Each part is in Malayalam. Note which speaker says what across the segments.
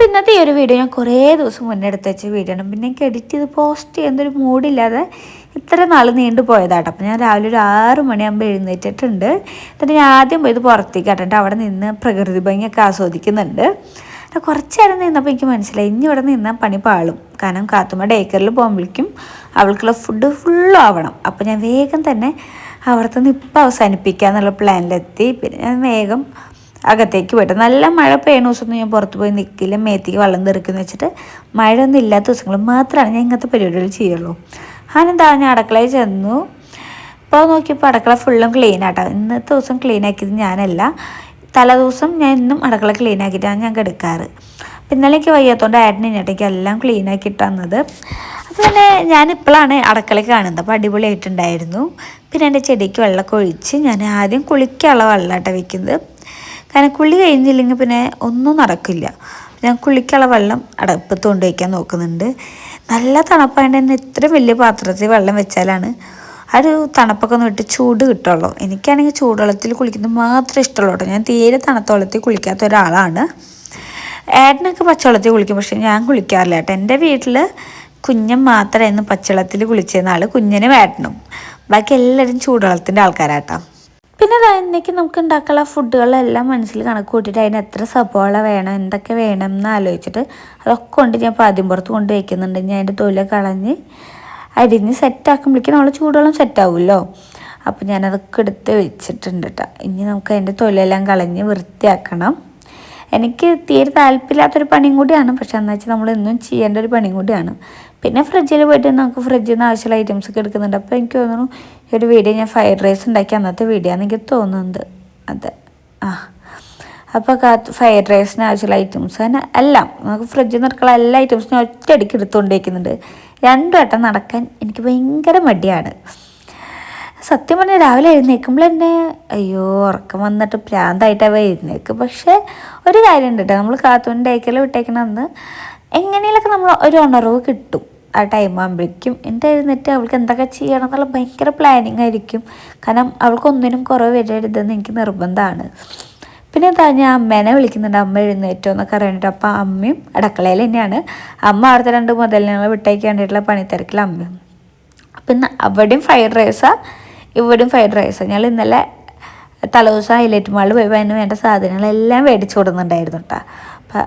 Speaker 1: അപ്പോൾ ഇന്നത്തെ ഈ ഒരു വീഡിയോ ഞാൻ കുറേ ദിവസം മുന്നേ എടുത്ത് വെച്ച വീഡിയോ ആണ്. പിന്നെ എനിക്ക് എഡിറ്റ് ചെയ്ത് പോസ്റ്റ് ചെയ്യുന്നൊരു മൂഡില്ലാതെ ഇത്ര നാൾ നീണ്ടു പോയതാട്ടോ. അപ്പോൾ ഞാൻ രാവിലെ ഒരു ആറ് മണിയാകുമ്പോൾ എഴുന്നേറ്റിട്ടുണ്ട്. എന്നിട്ട് ഞാൻ ആദ്യം പോയത് പുറത്തേക്ക് കേട്ടോ. അവിടെ നിന്ന് പ്രകൃതി ഭംഗിയൊക്കെ ആസ്വദിക്കുന്നുണ്ട്. അപ്പോൾ കുറച്ച് നേരം നിന്നപ്പോൾ എനിക്ക് മനസ്സിലായി. ഇനി ഇവിടെ നിന്നാൽ പണി പാളും. കാരണം കാത്തുമ്മ ഡേക്കറിൽ പോകുമ്പോഴേക്കും അവൾക്കുള്ള ഫുഡ് ഫുള്ളും ആവണം. അപ്പോൾ ഞാൻ വേഗം തന്നെ അവിടുത്തെ നിന്ന് ഇപ്പം അവസാനിപ്പിക്കുക എന്നുള്ള പ്ലാനിലെത്തി പിന്നെ ഞാൻ വേഗം അകത്തേക്ക് പോയിട്ട്. നല്ല മഴ പെയ്യുന്ന ദിവസമൊന്നും ഞാൻ പുറത്ത് പോയി നിൽക്കില്ല മേത്തേക്ക് വെള്ളം തെറിക്കുന്ന വെച്ചിട്ട് മഴ ഒന്നും ഇല്ലാത്ത ദിവസങ്ങൾ മാത്രമാണ് ഞാൻ ഇങ്ങനത്തെ പരിപാടികൾ ചെയ്യുള്ളൂ. ഞാനെന്താ ഞാൻ അടുക്കളയിൽ ചെന്നു. ഇപ്പോൾ നോക്കിയപ്പോൾ അടുക്കള ഫുള്ളും ക്ലീൻ ആട്ടോ. ഇന്നത്തെ ദിവസം ക്ലീൻ ആക്കിയത് ഞാനല്ല. തലേദിവസം ഞാൻ ഇന്നും അടക്കള ക്ലീൻ ആക്കിയിട്ടാണ് ഞാൻ കിടക്കാറ്. അപ്പം ഇന്നലെ എനിക്ക് വയ്യാത്തതുകൊണ്ട് ഏട്ടൻ ഇങ്ങോട്ടേക്ക് എല്ലാം ക്ലീൻ ആക്കി തന്നത് അപ്പോൾ പിന്നെ ഞാൻ ഇപ്പോഴാണ് അടക്കള കാണുന്നത്. അപ്പോൾ അടിപൊളിയായിട്ടുണ്ടായിരുന്നു. പിന്നെ എന്റെ ചെടിക്ക് വെള്ളമൊക്കെ ഒഴിച്ച് ഞാൻ ആദ്യം കുളിക്കാനുള്ള വെള്ളമാട്ടോ വെക്കുന്നത്. കാരണം കുളി കഴിഞ്ഞില്ലെങ്കിൽ പിന്നെ ഒന്നും നടക്കില്ല. ഞാൻ കുളിക്കുള്ള വെള്ളം അടപ്പത്ത് കൊണ്ടുവയ്ക്കാൻ നോക്കുന്നുണ്ട്. നല്ല തണുപ്പായതുകൊണ്ട് തന്നെ ഇത്രയും വലിയ പാത്രത്തിൽ വെള്ളം വെച്ചാലാണ് ആ ഒരു തണുപ്പൊക്കെ ഒന്ന് വിട്ട് ചൂട് കിട്ടുള്ളൂ. എനിക്കാണെങ്കിൽ ചൂടുവെള്ളത്തിൽ കുളിക്കുന്നത് മാത്രമേ ഇഷ്ടമുള്ളൂ കേട്ടോ. ഞാൻ തീരെ തണുത്ത വെള്ളത്തിൽ കുളിക്കാത്ത ഒരാളാണ്. ഏട്ടനൊക്കെ പച്ചവെള്ളത്തിൽ കുളിക്കും പക്ഷെ ഞാൻ കുളിക്കാറില്ല കേട്ടോ. എന്റെ വീട്ടിൽ കുഞ്ഞൻ മാത്രമായിരുന്നു പച്ചവെള്ളത്തിൽ കുളിച്ചിരുന്ന ആൾ കുഞ്ഞിനും ഏട്ടനും. ബാക്കി എല്ലാവരും ചൂടുവെള്ളത്തിന്റെ ആൾക്കാരാട്ടോ. പിന്നെ അതിനേക്ക് നമുക്ക് ഉണ്ടാക്കാനുള്ള ഫുഡുകളെല്ലാം മനസ്സിൽ കണക്ക് കൂട്ടിയിട്ട് അതിന് എത്ര സബോള വേണം എന്തൊക്കെ വേണം എന്ന് ആലോചിച്ചിട്ട് അതൊക്കെ കൊണ്ട് ഞാൻ പാദ്യം പുറത്ത് കൊണ്ട് വയ്ക്കുന്നുണ്ട് ഞാൻ അതിന്റെ തൊലി കളഞ്ഞ് അരിഞ്ഞ് സെറ്റാക്കുമ്പോഴേക്കും നമ്മൾ ചൂടുവെള്ളം സെറ്റാവുമല്ലോ അപ്പോൾ ഞാനതൊക്കെ എടുത്ത് വെച്ചിട്ടുണ്ട് കേട്ടോ ഇനി നമുക്ക് അതിന്റെ തൊലിയെല്ലാം കളഞ്ഞ് വൃത്തിയാക്കണം. എനിക്ക് തീരെ താല്പര്യമില്ലാത്തൊരു പണിയും കൂടിയാണ്. പക്ഷെ എന്താ വെച്ചാൽ നമ്മൾ എന്നും ചെയ്യേണ്ട ഒരു പണിയും കൂടിയാണ്. പിന്നെ ഫ്രിഡ്ജിൽ പോയിട്ട് നമുക്ക് ഫ്രിഡ്ജിൽ നിന്ന് ആവശ്യമുള്ള ഐറ്റംസ് ഒക്കെ എടുക്കുന്നുണ്ട്. അപ്പോൾ എനിക്ക് തോന്നുന്നു ഈ ഒരു വീഡിയോ ഞാൻ ഫ്രൈഡ് റൈസ് ഉണ്ടാക്കി അന്നത്തെ വീഡിയോ ആണ് എനിക്ക് തോന്നുന്നത് അതെ ആ. അപ്പോൾ ഫ്രൈഡ് റൈസിന് ആവശ്യമുള്ള ഐറ്റംസ് തന്നെ എല്ലാം നമുക്ക് ഫ്രിഡ്ജിൽ നിന്ന് എല്ലാ ഐറ്റംസും ഞാൻ ഒറ്റയടിക്ക് എടുത്തുകൊണ്ടിരിക്കുന്നുണ്ട്. രണ്ടു വട്ടം നടക്കാൻ എനിക്ക് ഭയങ്കര മടിയാണ്. സത്യം പറഞ്ഞാൽ രാവിലെ എഴുന്നേൽക്കുമ്പോൾ തന്നെ അയ്യോ ഉറക്കം വന്നിട്ട് പ്രാന്തായിട്ടാണ് എഴുന്നേൽക്കും പക്ഷേ ഒരു കാര്യം ഉണ്ട് കേട്ടോ നമ്മൾ കാത്തുകൊണ്ട് ഡേക്കൽ വിട്ടേക്കണ അന്ന് എങ്ങനെയൊക്കെ നമ്മൾ ഒരു ഉണർവ് കിട്ടും? ആ ടൈം ആകുമ്പോഴേക്കും എന്റെ എഴുന്നേറ്റ് അവൾക്ക് എന്തൊക്കെ ചെയ്യണം എന്നുള്ള ഭയങ്കര പ്ലാനിങ് ആയിരിക്കും. കാരണം അവൾക്ക് ഒന്നിനും കുറവ് വരരുതെന്ന് എനിക്ക് നിർബന്ധമാണ്. പിന്നെ എന്താ ഞാൻ അമ്മേനെ വിളിക്കുന്നുണ്ട്. അമ്മ എഴുന്നേറ്റോ എന്നൊക്കെ അറിയാനിട്ട് അപ്പം അമ്മയും അടുക്കളയിൽ തന്നെയാണ്. അമ്മ അവിടുത്തെ രണ്ട് മുതലിനെ വിട്ടേക്ക് വേണ്ടിയിട്ടുള്ള പണിത്തിരക്കിൽ അമ്മയും പിന്നെ അവിടെയും ഫ്രൈഡ് റൈസാണ് ഇവിടെയും ഫ്രൈഡ് റൈസാണ് ഞങ്ങൾ ഇന്നലെ തലേദിവസം ഹൈലൈറ്റ് മാളിൽ പോയി. അതിന് വേണ്ട സാധനങ്ങളെല്ലാം മേടിച്ചു കൊടുക്കുന്നുണ്ടായിരുന്നു കേട്ടോ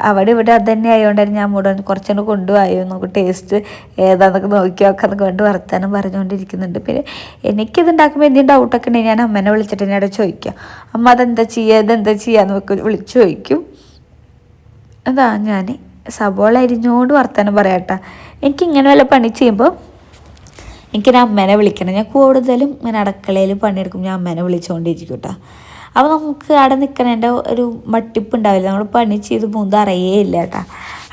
Speaker 1: അവിടെ ഇവിടെ അത് തന്നെ ആയതുകൊണ്ടായിരുന്നു ഞാൻ മുഴുവൻ കുറച്ചുകൂടെ കൊണ്ടുപോയോ നമുക്ക് ടേസ്റ്റ് ഏതാന്നൊക്കെ നോക്കി നോക്കാം എന്നൊക്കെ വേണ്ടി വർത്താനം പറഞ്ഞുകൊണ്ടിരിക്കുന്നുണ്ട് പിന്നെ എനിക്കിത് ഉണ്ടാക്കുമ്പോൾ എന്തെങ്കിലും ഡൗട്ടൊക്കെ ഉണ്ടെങ്കിൽ ഞാൻ അമ്മനെ വിളിച്ചിട്ട് എന്നോട് ചോദിക്കാം. അമ്മ അതെന്താ ചെയ്യുക ഇതെന്താ ചെയ്യുക എന്നൊക്കെ വിളിച്ച് ചോദിക്കും. അതാ ഞാൻ സബോള അരിഞ്ഞോണ്ട് വർത്താനം പറയാട്ടാ എനിക്ക് ഇങ്ങനെ വല്ല പണി ചെയ്യുമ്പോൾ എനിക്കൊരു അമ്മേനെ വിളിക്കണം. ഞാൻ കൂടുതലും ഇങ്ങനെ അടുക്കളയിൽ പണിയെടുക്കും ഞാൻ അമ്മേനെ വിളിച്ചുകൊണ്ടിരിക്കും കേട്ടോ അപ്പോൾ നമുക്ക് അവിടെ നിൽക്കണേന്റെ ഒരു മട്ടിപ്പ് ഉണ്ടാവില്ല നമ്മൾ പണി ചെയ്ത് പോകുന്നത് അറിയേ ഇല്ല കേട്ടോ.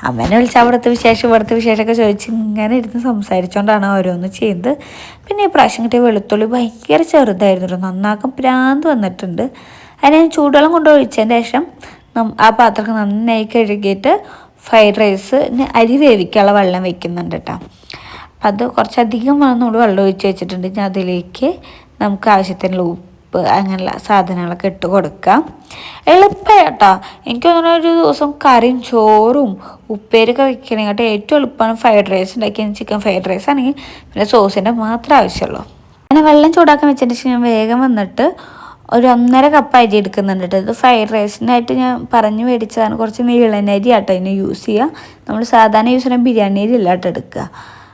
Speaker 1: അമ്മേനെ വിളിച്ച് അവിടുത്തെ വിശേഷം ഇവിടുത്തെ വിശേഷമൊക്കെ ചോദിച്ച് ഇങ്ങനെ ഇരുന്ന് സംസാരിച്ചുകൊണ്ടാണ് ഓരോന്ന് ചെയ്യുന്നത്. പിന്നെ ഈ പ്രാവശ്യം കിട്ടിയ വെളുത്തുള്ളി ഭയങ്കര ചെറുതായിരുന്നു നന്നാക്കാൻ പ്രാന്ത് വന്നിട്ടുണ്ട്. അതിന് ഞാൻ ചൂടുവെള്ളം കൊണ്ട് ഒഴിച്ചതിന് ശേഷം ആ പാത്രമൊക്കെ നന്നായി കഴുകിയിട്ട് ഫ്രൈഡ് റൈസ് അരി വേവിക്കാനുള്ള വെള്ളം വെക്കുന്നുണ്ട് കേട്ടോ. അപ്പം അത് കുറച്ചധികം നമ്മൾ വെള്ളം ഒഴിച്ച് വെച്ചിട്ടുണ്ട്. ഞാൻ അതിലേക്ക് നമുക്ക് ആവശ്യത്തിനുള്ള ഉപ്പ് അങ്ങനെയുള്ള സാധനങ്ങളൊക്കെ ഇട്ട് കൊടുക്കുക. എളുപ്പമായിട്ടോ കേട്ടോ തോന്നുന്ന ഒരു ദിവസം കറിയും ചോറും ഉപ്പേരൊക്കെ വെക്കണമെങ്കിൽ ഏറ്റവും എളുപ്പമാണ് ഫ്രൈഡ് റൈസ് ഉണ്ടാക്കിയ ചിക്കൻ ഫ്രൈഡ് റൈസ് ആണെങ്കിൽ പിന്നെ സോസിന്റെ മാത്രം ആവശ്യമുള്ളൂ. അങ്ങനെ വെള്ളം ചൂടാക്കാൻ വെച്ചതിന് ശേഷം ഞാൻ വേഗം വന്നിട്ട് ഒരു ഒന്നര കപ്പ് അരി എടുക്കുന്നുണ്ട് കേട്ടോ. ഇത് ഫ്രൈഡ് റൈസിനായിട്ട് ഞാൻ പറഞ്ഞു മേടിച്ചതാണ്. കുറച്ച് നീളനരി ആട്ടോ അതിന് യൂസ് ചെയ്യുക. നമ്മൾ സാധാരണ യൂസ് ചെയ്യുന്ന ബിരിയാണി അരി ഇല്ലാട്ട് എടുക്കുക.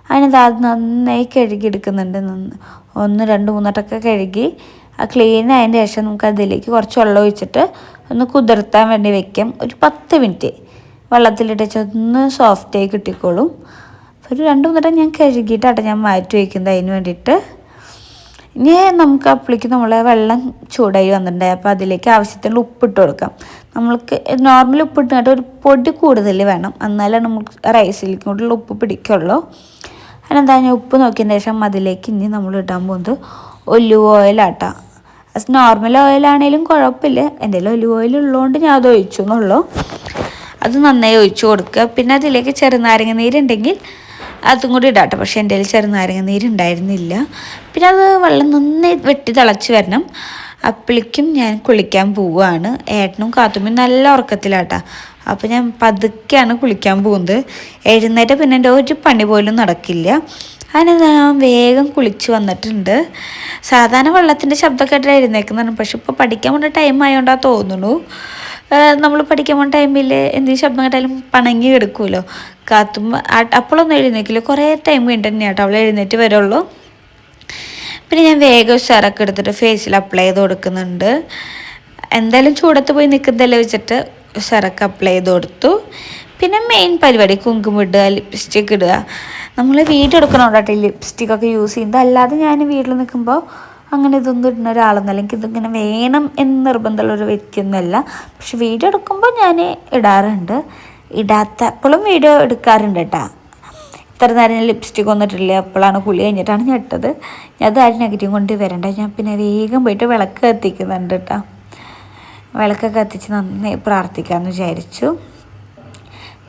Speaker 1: അതിനകത്ത് അത് നന്നായി കഴുകി എടുക്കുന്നുണ്ട്. ഒന്ന് രണ്ട് മൂന്നോട്ടൊക്കെ കഴുകി ആ ക്ലീൻ ആയതിന്റെ ശേഷം നമുക്ക് അതിലേക്ക് കുറച്ച് വെള്ളം ഒഴിച്ചിട്ട് ഒന്ന് കുതിർത്താൻ വേണ്ടി വെക്കാം. ഒരു പത്ത് മിനിറ്റ് വെള്ളത്തിലിട്ട് ഒന്ന് സോഫ്റ്റായി കിട്ടിക്കോളും. ഒരു രണ്ട് മൂന്നിട്ട് ഞാൻ കഴുകിയിട്ടാട്ടെ ഞാൻ മാറ്റി വയ്ക്കുന്നത് അതിന് വേണ്ടിയിട്ട് ഇനി നമുക്ക് അപ്പോഴേക്ക് നമ്മൾ വെള്ളം ചൂടായി വന്നിട്ടുണ്ടായി അപ്പോൾ അതിലേക്ക് ആവശ്യത്തിനുള്ള ഉപ്പിട്ട് കൊടുക്കാം. നമ്മൾക്ക് നോർമൽ ഉപ്പിട്ട് ഒരു പൊടി കൂടുതൽ വേണം. എന്നാലേ നമുക്ക് റൈസിലേക്ക് കൂടുതൽ ഉപ്പ് പിടിക്കുള്ളൂ. അതിനെന്താ ഞാൻ ഉപ്പ് നോക്കിയതിന് ശേഷം അതിലേക്ക് ഇനി നമ്മൾ ഇടാൻ പോകുന്നത് ഒലിവ് ഓയിലാട്ടാ നോർമൽ ഓയിലാണേലും കുഴപ്പമില്ല. എന്റെ ഒലിവ് ഓയിൽ ഉള്ളതുകൊണ്ട് ഞാൻ അത് ഒഴിച്ചു എന്നുള്ളൂ. അത് നന്നായി ഒഴിച്ചു കൊടുക്കുക. പിന്നെ അതിലേക്ക് ചെറുനാരങ്ങ നീരുണ്ടെങ്കിൽ അതും കൂടി ഇടാട്ടെ പക്ഷേ എന്റെ കയ്യിൽ ചെറുനാരങ്ങ നീര് ഉണ്ടായിരുന്നില്ല. പിന്നെ അത് വെള്ളം നന്നായി വെട്ടി തിളച്ച് വരണം. അപ്പോഴേക്കും ഞാൻ കുളിക്കാൻ പോവുകയാണ്. ഏട്ടനും കാത്തുമ്പോൾ നല്ല ഉറക്കത്തിലാട്ടാ അപ്പോൾ ഞാൻ പതുക്കെയാണ് കുളിക്കാൻ പോകുന്നത്. എഴുന്നേറ്റ് പിന്നെ എന്റെ ഒരു പണി പോലും നടക്കില്ല. ഞാൻ വേഗം കുളിച്ച് വന്നിട്ടുണ്ട്. സാധാരണ വെള്ളത്തിന്റെ ശബ്ദമൊക്കെ ആയിട്ട് എഴുന്നേക്കുന്നതാണ്. പക്ഷെ ഇപ്പോൾ പഠിക്കാൻ വേണ്ട ടൈം ആയതുകൊണ്ടാണ് തോന്നുന്നു. നമ്മൾ പഠിക്കാൻ പോകുന്ന ടൈമിൽ എന്തെങ്കിലും ശബ്ദം കേട്ടാലും പണങ്ങി കിടക്കുമല്ലോ കാത്തുമ്പോൾ അപ്പോഴൊന്നും എഴുന്നേക്കില്ല. കുറേ ടൈം കഴിഞ്ഞിട്ട് തന്നെയാട്ടോ അവൾ എഴുന്നേറ്റ് വരുള്ളൂ. പിന്നെ ഞാൻ വേഗം ഉഷാറൊക്കെ എടുത്തിട്ട് ഫേസിൽ അപ്ലൈ ചെയ്ത് കൊടുക്കുന്നുണ്ട്. എന്തായാലും ചൂടത്ത് പോയി നിൽക്കുന്നതല്ലേ വെച്ചിട്ട് ഉഷാറൊക്കെ അപ്ലൈ ചെയ്ത് കൊടുത്തു. പിന്നെ മെയിൻ പരിപാടി കുങ്കുമം ഇടുക ലിപ്സ്റ്റിക് ഇടുക. നമ്മൾ വീഡിയോ ഈ ലിപ്സ്റ്റിക് ഒക്കെ യൂസ് ചെയ്യുന്നത്. അല്ലാതെ ഞാൻ വീട്ടിൽ നിൽക്കുമ്പോൾ അങ്ങനെ ഇതൊന്നും ഇടുന്ന ഒരാളൊന്നും എനിക്ക് ഇതിങ്ങനെ വേണം എന്ന് നിർബന്ധമുള്ള ഒരു വ്യക്തിയൊന്നുമല്ല പക്ഷെ വീഡിയോ എടുക്കുമ്പോൾ ഞാൻ ഇടാറുണ്ട്. ഇടാത്ത എപ്പോഴും വീഡിയോ എടുക്കാറുണ്ട് കേട്ടോ. ഇത്ര നേരം ഞാൻ ലിപ്സ്റ്റിക് വന്നിട്ടില്ല അപ്പോഴാണ് കുളി കഴിഞ്ഞിട്ടാണ് ഞാൻ ഇട്ടത്. ഞാൻ അത് ആരും നെഗറ്റീവ് കൊണ്ട് വരണ്ട. ഞാൻ പിന്നെ വേഗം പോയിട്ട് വിളക്ക് കത്തിക്കുന്നുണ്ട് കേട്ടോ. വിളക്കൊക്കെ കത്തിച്ച് നന്നായി പ്രാർത്ഥിക്കാമെന്ന് വിചാരിച്ചു.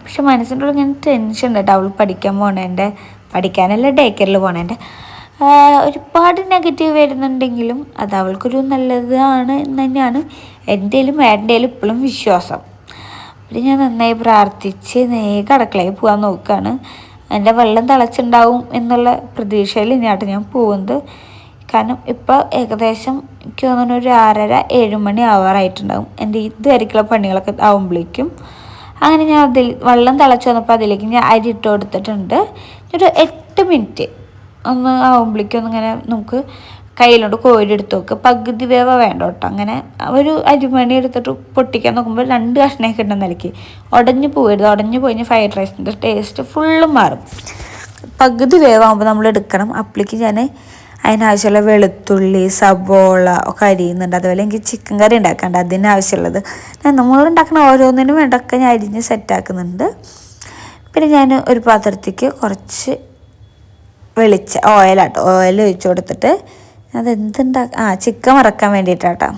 Speaker 1: പക്ഷെ മനസ്സിന്റെ ഇങ്ങനെ ടെൻഷൻ ഉണ്ട്. അവൾ പഠിക്കാൻ പോണേന്റെ പഠിക്കാനല്ല ഡേ കെയറിൽ പോണേന്റെ ഒരുപാട് നെഗറ്റീവ് വരുന്നുണ്ടെങ്കിലും അത് അവൾക്കൊരു നല്ലതാണ് എന്ന് തന്നെയാണ് എന്റെയിലും ഏട്ടന്റെയിലും ഇപ്പോഴും വിശ്വാസം. പിന്നെ ഞാൻ നന്നായി പ്രാർത്ഥിച്ച് നേരെ അടുക്കളയിൽ പോകാൻ നോക്കുകയാണ് എന്റെ വെള്ളം തിളച്ചുണ്ടാവും എന്നുള്ള പ്രതീക്ഷയിൽ ഇനിയാട്ട് ഞാൻ പോകുന്നത്. കാരണം ഇപ്പോൾ ഏകദേശം എനിക്ക് തോന്നുന്നു ഒരു ആറര ഏഴ് മണി ആവാറായിട്ടുണ്ടാവും എന്റെ ഇതുവരെക്കുള്ള പണികളൊക്കെ ആവുമ്പോഴേക്കും. അങ്ങനെ ഞാൻ അതിൽ വെള്ളം തിളച്ച് വന്നപ്പോൾ അതിലേക്ക് ഞാൻ അരി ഇട്ട് കൊടുത്തിട്ടുണ്ട്. ഒരു എട്ട് മിനിറ്റ് ഒന്ന് ആകുമ്പോഴേക്കൊന്നും ഇങ്ങനെ നമുക്ക് കയ്യിലോട്ട് കോരിയെടുത്ത് നോക്കുക പകുതി വേവ വേണ്ട കേട്ടോ. അങ്ങനെ ഒരു അരിമണി എടുത്തിട്ട് പൊട്ടിക്കാൻ നോക്കുമ്പോൾ രണ്ട് കഷ്ണയൊക്കെ ഉണ്ടെന്ന് നിലയ്ക്ക്. ഉടഞ്ഞു പോകരുത് ഉടഞ്ഞു പോയി ഫ്രൈഡ് റൈസിന്റെ ടേസ്റ്റ് ഫുള്ളും മാറും. പകുതി വേവാകുമ്പോൾ നമ്മൾ എടുക്കണം. അപ്പോഴേക്ക് ഞാൻ അതിനാവശ്യമുള്ള വെളുത്തുള്ളി സബോള ഒക്കെ അരിയുന്നുണ്ട്. അതുപോലെ എനിക്ക് ചിക്കൻ കറി ഉണ്ടാക്കാണ്ട് അതിനാവശ്യമുള്ളത്. നമ്മൾ ഉണ്ടാക്കുന്ന ഓരോന്നിനും വേണ്ടൊക്കെ ഞാൻ അരിഞ്ഞ് സെറ്റാക്കുന്നുണ്ട് പിന്നെ ഞാൻ ഒരു പാത്രത്തേക്ക് കുറച്ച് വെളിച്ച ഓയിലാട്ടോ ഓയിൽ ഒഴിച്ച് കൊടുത്തിട്ട് അതെന്തുണ്ടാ ആ ചിക്കൻ മറക്കാൻ വേണ്ടിയിട്ടാട്ടോ.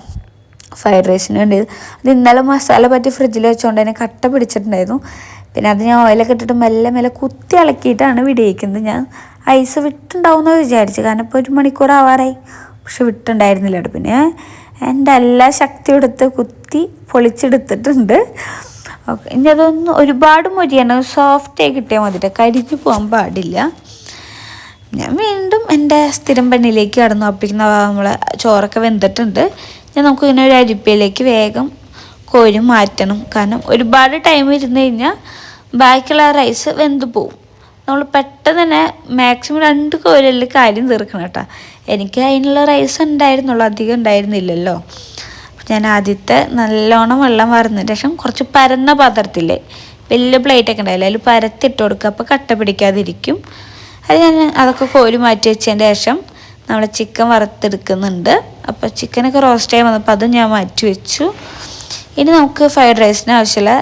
Speaker 1: ഫ്രൈഡ് റൈസിന് വേണ്ടി അത് ഇന്നലെ മസാല പറ്റി ഫ്രിഡ്ജിൽ വെച്ചുകൊണ്ട് തന്നെ കട്ട പിടിച്ചിട്ടുണ്ടായിരുന്നു. പിന്നെ അത് ഞാൻ ഓയിലൊക്കെ ഇട്ടിട്ട് മെല്ലെ മെല്ലെ കുത്തി ഇളക്കിയിട്ടാണ് വിടിയിക്കുന്നത്. ഞാൻ ഐസ് വിട്ടുണ്ടാവുമെന്ന് വിചാരിച്ചു കാരണം ഇപ്പോൾ ഒരു മണിക്കൂർ ആവാറായി. പക്ഷെ വിട്ടുണ്ടായിരുന്നില്ല പിന്നെ എന്റെ എല്ലാ ശക്തി എടുത്ത് കുത്തി പൊളിച്ചെടുത്തിട്ടുണ്ട്. ഓക്കെ ഇനി അതൊന്ന് ഒരുപാട് മൊരിയാണ് സോഫ്റ്റായി കിട്ടിയാൽ മതിട്ട് കരിഞ്ഞു പോകാൻ പാടില്ല. ഞാൻ വീണ്ടും എന്റെ സ്ഥിരം പണിയിലേക്ക് കടന്നു. അപ്പിക്കുന്ന നമ്മളെ ചോറൊക്കെ വെന്തിട്ടുണ്ട്. ഞാൻ നമുക്ക് ഇങ്ങനെ ഒരു അരിപ്പയിലേക്ക് വേഗം കോരി മാറ്റണം. കാരണം ഒരുപാട് ടൈം ഇരുന്ന് കഴിഞ്ഞാൽ ബാക്കിയുള്ള റൈസ് വെന്ത് പോവും. നമ്മൾ പെട്ടെന്ന് തന്നെ മാക്സിമം രണ്ട് കോരലിൽ കാര്യം തീർക്കണം കേട്ടോ. എനിക്ക് അതിനുള്ള റൈസ് ഉണ്ടായിരുന്നുള്ളൂ. അധികം ഉണ്ടായിരുന്നില്ലല്ലോ. ഞാൻ ആദ്യത്തെ നല്ലോണം വെള്ളം വറന്നതിന് ശേഷം കുറച്ച് പരന്ന പാത്രത്തില്ലേ വലിയ പ്ലേറ്റൊക്കെ ഉണ്ടായില്ല അതിൽ പരത്തിട്ട് കൊടുക്കുക അപ്പോൾ കട്ട പിടിക്കാതിരിക്കും. അത് ഞാൻ അതൊക്കെ കോരി മാറ്റി വെച്ചതിന്റെ ശേഷം നമ്മൾ ചിക്കൻ വറുത്തെടുക്കുന്നുണ്ട്. അപ്പോൾ ചിക്കനൊക്കെ റോസ്റ്റ് ആയി വന്നപ്പോൾ അതും ഞാൻ മാറ്റി വെച്ചു. ഇനി നമുക്ക് ഫ്രൈഡ് റൈസിന് ആവശ്യമുള്ള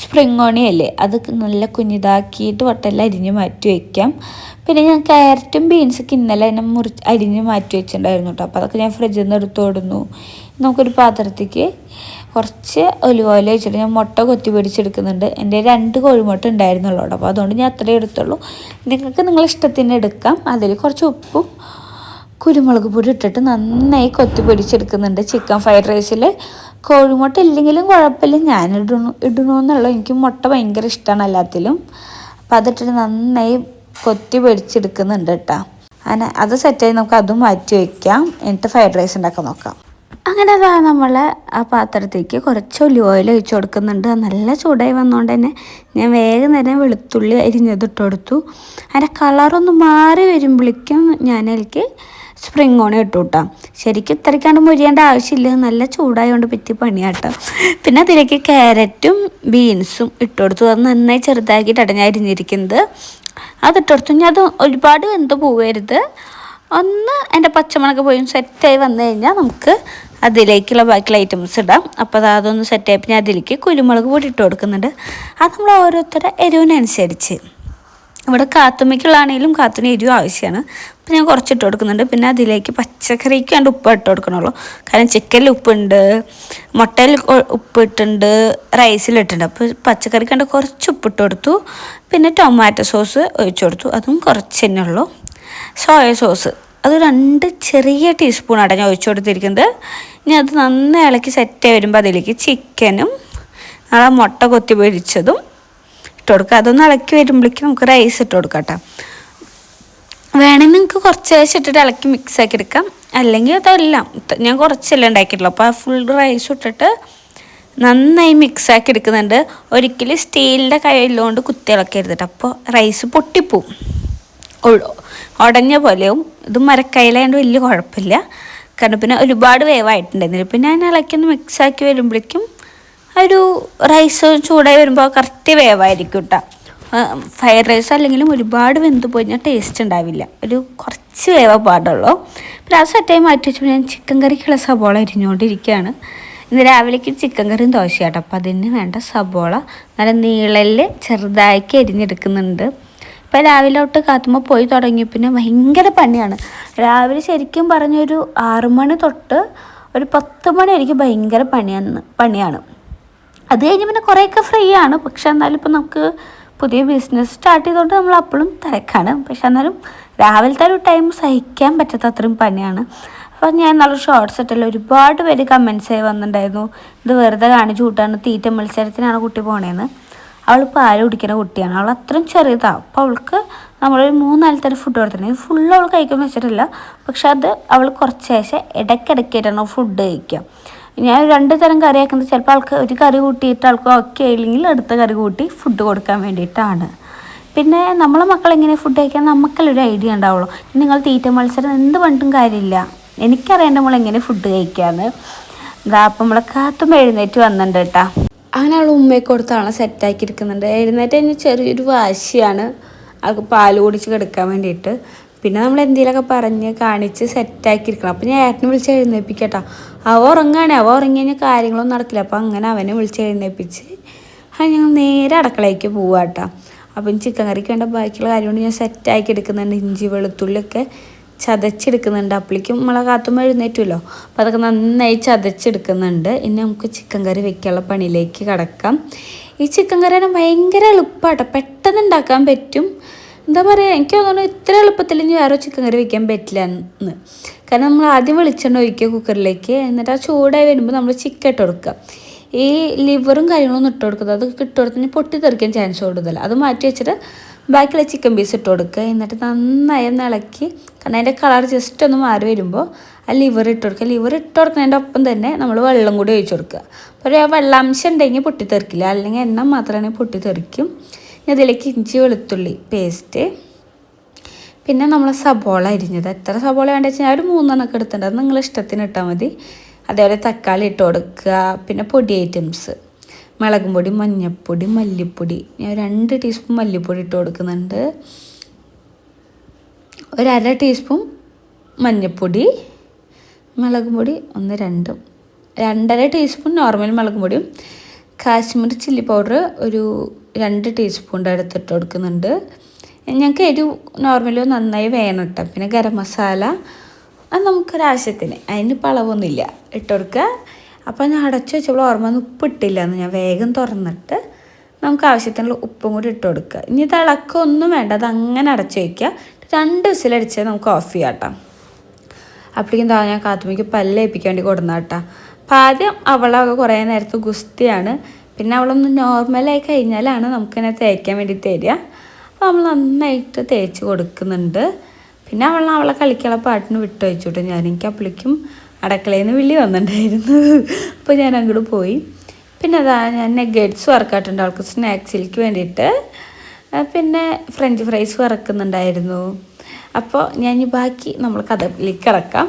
Speaker 1: സ്പ്രിങ് ഓണി അല്ലേ അത് നല്ല കുഞ്ഞിതാക്കിയിട്ട് വട്ടെല്ലാം അരിഞ്ഞ് മാറ്റി വയ്ക്കാം പിന്നെ ഞാൻ ക്യാരറ്റും ബീൻസൊക്കെ ഇന്നലെ തന്നെ മുറി അരിഞ്ഞ് മാറ്റി വെച്ചിട്ടുണ്ടായിരുന്നു കേട്ടോ. അപ്പോൾ അതൊക്കെ ഞാൻ ഫ്രിഡ്ജിൽ നിന്ന് എടുത്തോടുന്നു നമുക്കൊരു പാത്രത്തേക്ക് കുറച്ച് ഒലിവ് ഓയിൽ വെച്ചിട്ട് ഞാൻ മുട്ട കൊത്തി പിടിച്ചെടുക്കുന്നുണ്ട്. എന്റെ രണ്ട് കോഴിമുട്ട ഉണ്ടായിരുന്നുള്ളൂ അപ്പോൾ അതുകൊണ്ട് ഞാൻ അത്രയും എടുത്തുള്ളൂ. നിങ്ങൾക്ക് നിങ്ങളെ ഇഷ്ടത്തിന് എടുക്കാം. അതിൽ കുറച്ച് ഉപ്പും കുരുമുളക് പൊടി ഇട്ടിട്ട് നന്നായി കൊത്തി പിടിച്ചെടുക്കുന്നുണ്ട് ചിക്കൻ ഫ്രൈഡ് റൈസിൽ കോഴിമുട്ട ഇല്ലെങ്കിലും കുഴപ്പമില്ല. ഞാൻ ഇടണു ഇടണമെന്നുള്ള എനിക്ക് മുട്ട ഭയങ്കര ഇഷ്ടമാണ് എല്ലാത്തിലും. അപ്പം അതിട്ടിട്ട് നന്നായി കൊത്തി പൊടിച്ചെടുക്കുന്നുണ്ട് കേട്ടോ. അങ്ങനെ അത് സെറ്റായി നമുക്ക് അതും മാറ്റി വയ്ക്കാം എന്നിട്ട് ഫ്രൈഡ് റൈസ് ഉണ്ടാക്കാൻ നോക്കാം. അങ്ങനെ അതാ നമ്മൾ ആ പാത്രത്തേക്ക് കുറച്ച് ഒലിവ് ഓയിൽ ഒഴിച്ച് കൊടുക്കുന്നുണ്ട്. നല്ല ചൂടായി വന്നുകൊണ്ട് തന്നെ ഞാൻ വേഗം തന്നെ വെളുത്തുള്ളി അരിഞ്ഞതിട്ട് കൊടുത്തു. അതിന്റെ കളറൊന്ന് മാറി വരുമ്പോഴേക്കും ഞാൻ അതിലേക്ക് സ്പ്രിങ് ഓൺ ഇട്ടു കേട്ടോ ശരിക്കും ഇത്രയ്ക്കാണ്ട് മുരിയേണ്ട ആവശ്യമില്ല. നല്ല ചൂടായതുകൊണ്ട് പറ്റി പണിയാട്ടോ. പിന്നെ അതിലേക്ക് ക്യാരറ്റും ബീൻസും ഇട്ട് കൊടുത്തു. അത് നന്നായി ചെറുതാക്കിയിട്ടാണ് ഞാൻ അരിഞ്ഞിരിക്കുന്നത് കൊടുത്തു. ഞാൻ അത് ഒരുപാട് വെന്ത് പോകരുത് ഒന്ന് എന്റെ പച്ചമുളക് പോയി സെറ്റായി വന്നു കഴിഞ്ഞാൽ നമുക്ക് അതിലേക്കുള്ള ബാക്കിയുള്ള ഐറ്റംസ് ഇടാം. അപ്പോൾ അത് അതൊന്ന് സെറ്റായപ്പോൾ ഞാൻ അതിലേക്ക് കുരുമുളക് പൊടി ഇട്ട് കൊടുക്കുന്നുണ്ട്. അത് നമ്മൾ ഓരോരുത്തരുടെ എരിവിനനുസരിച്ച്. ഇവിടെ കാത്തുമ്മയ്ക്കുള്ളതാണെങ്കിലും കാത്തുന്ന എരിവ് ആവശ്യമാണ്. അപ്പോൾ ഞാൻ കുറച്ചിട്ട് കൊടുക്കുന്നുണ്ട്. പിന്നെ അതിലേക്ക് പച്ചക്കറിക്ക് കണ്ട് ഉപ്പ് ഇട്ട് കൊടുക്കണുള്ളൂ. കാരണം ചിക്കനിൽ ഉപ്പുണ്ട് മുട്ടയിൽ ഉപ്പ് ഇട്ടുണ്ട് റൈസിലിട്ടുണ്ട് അപ്പോൾ പച്ചക്കറി കണ്ട് കുറച്ച് ഉപ്പ് ഇട്ട് കൊടുത്തു. പിന്നെ ടൊമാറ്റോ സോസ് ഒഴിച്ചു കൊടുത്തു. അതും കുറച്ച് തന്നെ ഉള്ളൂ. സോയ സോസ് അത് രണ്ട് ചെറിയ ടീസ്പൂണാണ് ഞാൻ ഒഴിച്ചു കൊടുത്തിരിക്കുന്നത്. ഇനി അത് നന്നായി ഇളക്കി സെറ്റ് വരുമ്പോൾ അതിലേക്ക് ചിക്കനും നാളെ മുട്ട കൊത്തി പൊരിച്ചതും ഇട്ട് കൊടുക്കുക അതൊന്ന് ഇളക്കി വരുമ്പോഴേക്കും നമുക്ക് റൈസ് ഇട്ട് കൊടുക്കാം കേട്ടോ വേണമെങ്കിൽ നിങ്ങൾക്ക് കുറച്ച് റൈസ് ഇട്ടിട്ട് ഇളക്കി മിക്സ് ആക്കി എടുക്കാം. അല്ലെങ്കിൽ അതെല്ലാം ഞാൻ കുറച്ചല്ലേ ഉണ്ടാക്കിയിട്ടുള്ളൂ. അപ്പോൾ ആ ഫുൾ റൈസ് ഇട്ടിട്ട് നന്നായി മിക്സ് ആക്കി എടുക്കുന്നുണ്ട്. ഒരിക്കലും സ്റ്റീലിന്റെ കയ്യിലുകൊണ്ട് കുത്തി ഇളക്കരുത് കേട്ടോ അപ്പോൾ റൈസ് പൊട്ടിപ്പോവും. ഉടഞ്ഞ പോലെയും ഇത് മരക്കയിലായതുകൊണ്ട് വലിയ കുഴപ്പമില്ല. കാരണം പിന്നെ ഒരുപാട് വേവായിട്ടുണ്ടായിരുന്നില്ല. പിന്നെ ഞാൻ ഇളക്കി ഒന്ന് മിക്സ് ആക്കി വരുമ്പോഴേക്കും ഒരു റൈസ് ചൂടായി വരുമ്പോൾ കറക്റ്റ് വേവായിരിക്കും കേട്ടോ ഫ്രൈഡ് റൈസ് അല്ലെങ്കിലും ഒരുപാട് വെന്ത് പോയി ടേസ്റ്റ് ഉണ്ടാവില്ല. ഒരു കുറച്ച് വേവ പാടുള്ളൂ. പിന്നെ ആ സെറ്റായി മാറ്റി വെച്ചപ്പോൾ ഞാൻ ചിക്കൻ കറിക്കുള്ള സബോള അരിഞ്ഞുകൊണ്ടിരിക്കുകയാണ് ഇന്ന് രാവിലേക്ക് ചിക്കൻ കറിയും ദോശയാട്ടോ. അപ്പോൾ അതിന് വേണ്ട സബോള നല്ല നീളലിൽ ചെറുതാക്കി അരിഞ്ഞെടുക്കുന്നുണ്ട്. ഇപ്പോൾ രാവിലെ തൊട്ട് കാത്തുമ്പോൾ പോയി തുടങ്ങി. പിന്നെ ഭയങ്കര പണിയാണ്. രാവിലെ ശരിക്കും പറഞ്ഞൊരു ആറുമണി തൊട്ട് ഒരു പത്ത് മണി എനിക്ക് ഭയങ്കര പണിയാണ് പണിയാണ്. അത് കഴിഞ്ഞ് പിന്നെ കുറേയൊക്കെ ഫ്രീ ആണ്. പക്ഷെ എന്നാലും ഇപ്പം നമുക്ക് പുതിയ ബിസിനസ് സ്റ്റാർട്ട് ചെയ്തുകൊണ്ട് നമ്മൾ അപ്പോഴും തിരക്കാണ്. പക്ഷെ എന്നാലും രാവിലത്തെ ഒരു ടൈം സഹിക്കാൻ പറ്റാത്ത അത്രയും പണിയാണ്. അപ്പോൾ ഞാൻ നല്ല ഷോർട്ട്സ് ഇട്ടല്ലോ. ഒരുപാട് പേര് കമൻസ് ആയി വന്നിട്ടുണ്ടായിരുന്നു. ഇത് വെറുതെ കാണിച്ചു കൂട്ടാണ്. തീറ്റ മത്സരത്തിനാണ് കുട്ടി പോണേന്ന്. അവൾ പാൽ കുടിക്കുന്ന കുട്ടിയാണ്. അവൾ അത്രയും ചെറിയതാണ് അപ്പോൾ അവൾക്ക് നമ്മളൊരു മൂന്നാലത്തെ ഫുഡ് കൊടുത്തിട്ടുണ്ട്. ഫുള്ള് അവൾ കഴിക്കാൻ വെച്ചിട്ടില്ല. പക്ഷെ അത് അവൾ കുറച്ച് ശേഷം ഇടയ്ക്കിടയ്ക്കായിട്ടാണ് ഫുഡ് കഴിക്കുക. ഞാൻ രണ്ട് തരം കറി ആക്കുന്നത് ചിലപ്പോൾ ആൾക്ക് ഒരു കറി കൂട്ടിയിട്ട് ആൾക്ക് ഓക്കെ ആയില്ലെങ്കിൽ അടുത്ത കറി കൂട്ടി ഫുഡ് കൊടുക്കാൻ വേണ്ടിയിട്ടാണ്. പിന്നെ നമ്മളെ മക്കളെങ്ങനെ ഫുഡ് കഴിക്കാൻ? നമുക്കല്ലൊരു ഐഡിയ ഉണ്ടാവുള്ളൂ. നിങ്ങൾ തീറ്റ മത്സരം എന്ത് പണ്ടും കാര്യമില്ല. എനിക്കറിയാം നമ്മൾ എങ്ങനെ ഫുഡ് കഴിക്കാന്ന്. എന്താ അപ്പം നമ്മളെ കാത്തും എഴുന്നേറ്റ് വന്നിട്ടുണ്ട് കേട്ടാ. അങ്ങനെ അവൾ ഉമ്മയ്ക്ക് കൊടുത്ത് ആളെ സെറ്റാക്കി എഴുന്നേറ്റ് അതിന് ചെറിയൊരു വാശിയാണ്. ആൾക്ക് പാൽ കുടിച്ച് കിടക്കാൻ വേണ്ടിയിട്ട്. പിന്നെ നമ്മൾ എന്തെങ്കിലുമൊക്കെ പറഞ്ഞ് കാണിച്ച് സെറ്റാക്കി ഇരിക്കണം അപ്പം ഞാൻ ഏട്ടനെ വിളിച്ച് എഴുന്നേൽപ്പിക്കട്ടോ അവ ഉറങ്ങുകയാണെ അവ ഉറങ്ങി കഴിഞ്ഞാൽ കാര്യങ്ങളൊന്നും നടക്കില്ല അപ്പം അങ്ങനെ അവനെ വിളിച്ച് എഴുന്നേപ്പിച്ച് അത് ഞങ്ങൾ നേരെ അടുക്കളയ്ക്ക് പോവാട്ടോ. അപ്പം ചിക്കൻ കറിക്ക് വേണ്ട ബാക്കിയുള്ള കാര്യം കൊണ്ട് ഞാൻ സെറ്റാക്കി എടുക്കുന്നുണ്ട്. ഇഞ്ചി വെളുത്തുള്ളിയൊക്കെ ചതച്ചെടുക്കുന്നുണ്ട്. അപ്പളിക്കും നമ്മളെ കാത്തുമ്പോൾ എഴുന്നേറ്റുമല്ലോ അപ്പോൾ അതൊക്കെ നന്നായി ചതച്ചെടുക്കുന്നുണ്ട്. ഇനി നമുക്ക് ചിക്കൻ കറി വെക്കാനുള്ള പണിയിലേക്ക് കടക്കാം. ഈ ചിക്കൻ കറി ഭയങ്കര എളുപ്പമാട്ടോ പെട്ടെന്ന് ഉണ്ടാക്കാൻ പറ്റും. എന്താ പറയുക എനിക്ക് തോന്നുന്നു ഇത്ര എളുപ്പത്തിൽ ഇനി വേറെ ചിക്കൻ കറി വെക്കാൻ പറ്റില്ല എന്ന്. കാരണം നമ്മൾ ആദ്യം വെളിച്ചെണ്ണ ഒഴിക്കുക കുക്കറിലേക്ക് എന്നിട്ട് ആ ചൂടായി വരുമ്പോൾ നമ്മൾ ചിക്കൻ ഇട്ട് കൊടുക്കുക. ഈ ലിവറും കാര്യങ്ങളൊന്നും ഇട്ട് കൊടുക്കുന്നത് അത് കിട്ടുകൊടുത്തിന് പൊട്ടിത്തെറിക്കാൻ പൊട്ടി തെറിക്കാൻ ചാൻസ് കൂടുതല. അത് മാറ്റി വെച്ചിട്ട് ബാക്കിയുള്ള ചിക്കൻ പീസ് ഇട്ട് കൊടുക്കുക. എന്നിട്ട് നന്നായി ഒന്ന് ഇളക്കി കാരണം അതിന്റെ കളർ ജസ്റ്റ് ഒന്ന് മാറി വരുമ്പോൾ ആ ലിവർ ഇട്ട് കൊടുക്കുക. ലിവർ ഇട്ട് കൊടുക്കുന്നതിന്റെ ഒപ്പം തന്നെ നമ്മൾ വെള്ളം കൂടി ഒഴിച്ചു കൊടുക്കുക. അപ്പോൾ ആ വെള്ളാംശം ഉണ്ടെങ്കിൽ പൊട്ടിത്തെറിക്കില്ല അല്ലെങ്കിൽ എണ്ണ മാത്രമാണെങ്കിൽ പൊട്ടിത്തെറിക്കും ഇതിലേക്ക് ഇഞ്ചി വെളുത്തുള്ളി പേസ്റ്റ് പിന്നെ നമ്മൾ സബോള അരിഞ്ഞത്. എത്ര സബോള വേണ്ട വെച്ചാൽ ഒരു മൂന്നെണ്ണമൊക്കെ എടുത്തിട്ടുണ്ട്. അത് നിങ്ങൾ ഇഷ്ടത്തിന് ഇട്ടാൽ മതി. അതേപോലെ തക്കാളി ഇട്ട് കൊടുക്കുക. പിന്നെ പൊടി ഐറ്റംസ് മുളകും പൊടി മഞ്ഞൾപ്പൊടി മല്ലിപ്പൊടി. ഞാൻ രണ്ട് ടീസ്പൂൺ മല്ലിപ്പൊടി ഇട്ട് കൊടുക്കുന്നുണ്ട്. ഒരര ടീസ്പൂൺ മഞ്ഞൾപ്പൊടി മുളകും പൊടി ഒന്ന് രണ്ടും. രണ്ടര ടീസ്പൂൺ നോർമൽ മുളകും പൊടിയും കാശ്മീർ ചില്ലി പൗഡർ ഒരു രണ്ട് ടീസ്പൂൺ എടുത്തിട്ട് കൊടുക്കുന്നുണ്ട്. ഞങ്ങൾക്ക് എരിവ് നോർമലി നന്നായി വേണം കേട്ടോ പിന്നെ ഗരം മസാല അത് നമുക്കൊരാവശ്യത്തിന്. അതിന് പളവൊന്നുമില്ല. ഇട്ട് കൊടുക്കുക. അപ്പോൾ ഞാൻ അടച്ചു വെച്ചപ്പോൾ ഓർമ്മ ഉപ്പ് ഇട്ടില്ല എന്ന് ഞാൻ വേഗം തുറന്നിട്ട് നമുക്ക് ആവശ്യത്തിനുള്ള ഉപ്പും കൂടി ഇട്ട് കൊടുക്കുക. ഇനി തിളക്കൊന്നും വേണ്ട. അത് അങ്ങനെ അടച്ചു വയ്ക്കുക രണ്ട് ദിവസത്തിലടിച്ചാൽ നമുക്ക് ഓഫ് ചെയ്യാം കേട്ടോ അപ്പോഴേക്കും താ ഞാൻ കാത്തുമ്മയ്ക്ക് പല്ലേപ്പിക്കാൻ വേണ്ടി കൊടുന്നാട്ടാ അപ്പം ആദ്യം അവളൊക്കെ കുറേ നേരത്തെ ഗുസ്തിയാണ്. പിന്നെ അവളൊന്ന് നോർമലായി കഴിഞ്ഞാലാണ് നമുക്കിങ്ങനെ തേക്കാൻ വേണ്ടി തരിക. അപ്പോൾ നമ്മൾ നന്നായിട്ട് തേച്ച് കൊടുക്കുന്നുണ്ട്. പിന്നെ അവൾ അവളെ കളിക്കള പാട്ടിന് വിട്ടു വെച്ചിട്ട് ഞാൻ എനിക്ക് അപ്പളിക്കും അടക്കളയിൽ നിന്ന് വിളി വന്നിട്ടുണ്ടായിരുന്നു. അപ്പോൾ ഞാൻ അങ്ങോട്ട് പോയി. പിന്നെ അതാ ഞാൻ നെഗറ്റ്സ് വറക്കാട്ടുണ്ട്. അവൾക്ക് സ്നാക്സിലേക്ക് വേണ്ടിയിട്ട്. പിന്നെ ഫ്രഞ്ച് ഫ്രൈസ് വറക്കുന്നുണ്ടായിരുന്നു. അപ്പോൾ ഞാൻ ബാക്കി നമ്മൾ കഥയിലേക്ക് ഇറക്കാം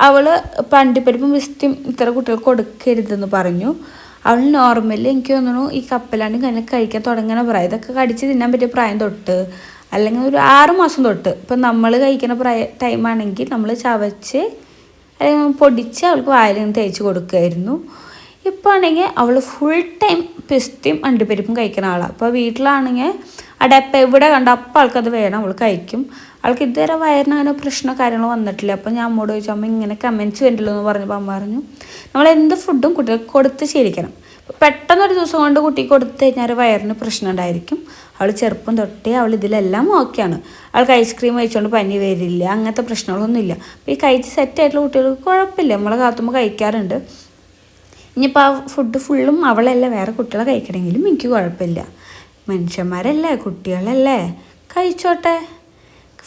Speaker 1: അവൾ പണ്ടിപ്പരിപ്പും വിസ്റ്റും ഇത്ര കുട്ടികൾക്ക് കൊടുക്കരുതെന്ന് പറഞ്ഞു. അവൾ നോർമലി എനിക്ക് തോന്നുന്നു ഈ കപ്പലാണ്ട് ഇങ്ങനെ കഴിക്കാൻ തുടങ്ങണ പ്രായം. ഇതൊക്കെ കടിച്ച് തിന്നാൻ പറ്റിയ പ്രായം തൊട്ട് അല്ലെങ്കിൽ ഒരു ആറ് മാസം തൊട്ട്. ഇപ്പം നമ്മൾ കഴിക്കുന്ന പ്രായ ടൈമാണെങ്കിൽ നമ്മൾ ചവച്ച് അല്ലെങ്കിൽ പൊടിച്ച് അവൾക്ക് വായിൽ നിന്ന് തേച്ച് കൊടുക്കുമായിരുന്നു ഇപ്പോൾ ആണെങ്കിൽ അവൾ ഫുൾ ടൈം പിസ്തയും അണ്ടിപ്പരിപ്പും കഴിക്കുന്ന ആളാണ് അപ്പോൾ വീട്ടിലാണെങ്കിൽ അടപ്പം എവിടെ കണ്ട അപ്പം ആൾക്കത് വേണം അവൾ കഴിക്കും. ആൾക്ക് ഇതുവരെ വയറിന് അങ്ങനെ പ്രശ്നമോ കാര്യങ്ങളോ വന്നിട്ടില്ല. അപ്പോൾ ഞാൻ അമ്മോട് ചോദിച്ചു അമ്മ ഇങ്ങനെ കമൻസ് വേണ്ടല്ലോ എന്ന് പറഞ്ഞപ്പോൾ അമ്മ പറഞ്ഞു നമ്മൾ എന്ത് ഫുഡും കുട്ടികൾക്ക് കൊടുത്ത് ശീലിക്കണം. പെട്ടെന്നൊരു ദിവസം കൊണ്ട് കുട്ടി കൊടുത്തു കഴിഞ്ഞാൽ വയറിന് പ്രശ്നം ഉണ്ടായിരിക്കും. അവൾ ചെറുപ്പം തൊട്ടേ അവൾ ഇതിലെല്ലാം ഓക്കെയാണ് അവൾക്ക് ഐസ്ക്രീം കഴിച്ചുകൊണ്ട് പനി വരില്ല അങ്ങനത്തെ പ്രശ്നങ്ങളൊന്നുമില്ല അപ്പോൾ ഈ കഴിച്ച് സെറ്റായിട്ടുള്ള കുട്ടികൾക്ക് കുഴപ്പമില്ല. നമ്മളെ കാത്തുമ്പോൾ കഴിക്കാറുണ്ട്. ഇനിയിപ്പോൾ ആ ഫുഡ് ഫുള്ളും അവളല്ല വേറെ കുട്ടികളെ കഴിക്കണമെങ്കിലും എനിക്ക് കുഴപ്പമില്ല. മനുഷ്യന്മാരല്ലേ കുട്ടികളല്ലേ? കഴിച്ചോട്ടെ.